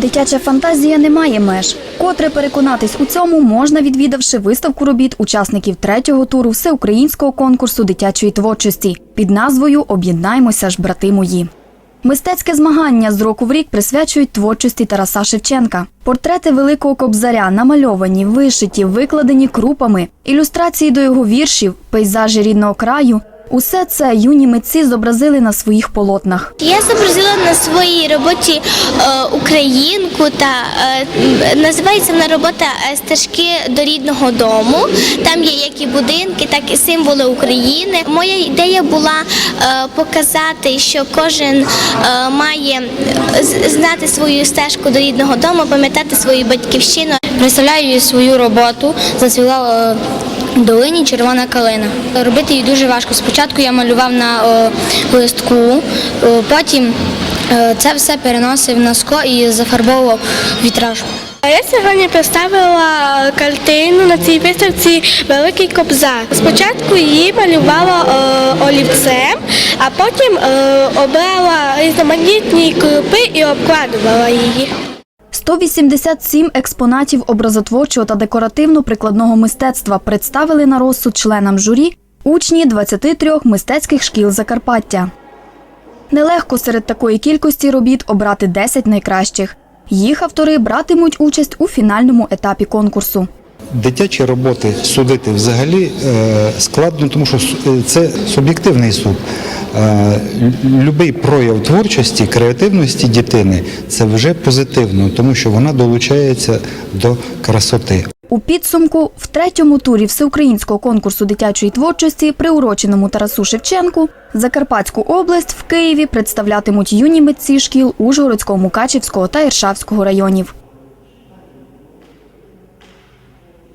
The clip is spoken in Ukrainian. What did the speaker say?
Дитяча фантазія не має меж. Котре переконатись у цьому можна, відвідавши виставку робіт учасників третього туру всеукраїнського конкурсу дитячої творчості під назвою Об'єднаймося ж, брати мої. Мистецьке змагання з року в рік присвячують творчості Тараса Шевченка. Портрети великого кобзаря намальовані, вишиті, викладені крупами, ілюстрації до його віршів, пейзажі рідного краю. Усе це юні митці зобразили на своїх полотнах. Я зобразила на своїй роботі е, українку та е, називається вона робота е, стежки до рідного дому. Там є як і будинки, так і символи України. Моя ідея була е, показати, що кожен е, має знати свою стежку до рідного дому, пам'ятати свою батьківщину. Представляю свою роботу зацвіла е, в долині червона калина. Робити її дуже важко. Спочатку я малював на е, листку, е, потім е, це все переносив на скло і зафарбовував вітраж. Я сьогодні представила картину на цій виставці Великий Кобзар. Спочатку її малювала е, олівцем, а потім е, обрала різноманітні крупи і обкладувала її. 187 експонатів образотворчого та декоративно-прикладного мистецтва представили на розсуд членам журі учні 23 мистецьких шкіл Закарпаття. Нелегко серед такої кількості робіт обрати 10 найкращих. Їх автори братимуть участь у фінальному етапі конкурсу. Дитячі роботи судити взагалі е, складно, тому що е, це суб'єктивний суд. Е, Любий прояв творчості, креативності дитини це вже позитивно, тому що вона долучається до красоти. У підсумку в третьому турі всеукраїнського конкурсу дитячої творчості, приуроченому Тарасу Шевченку, Закарпатську область в Києві представлятимуть юні митці шкіл Ужгородського, Мукачівського та Іршавського районів.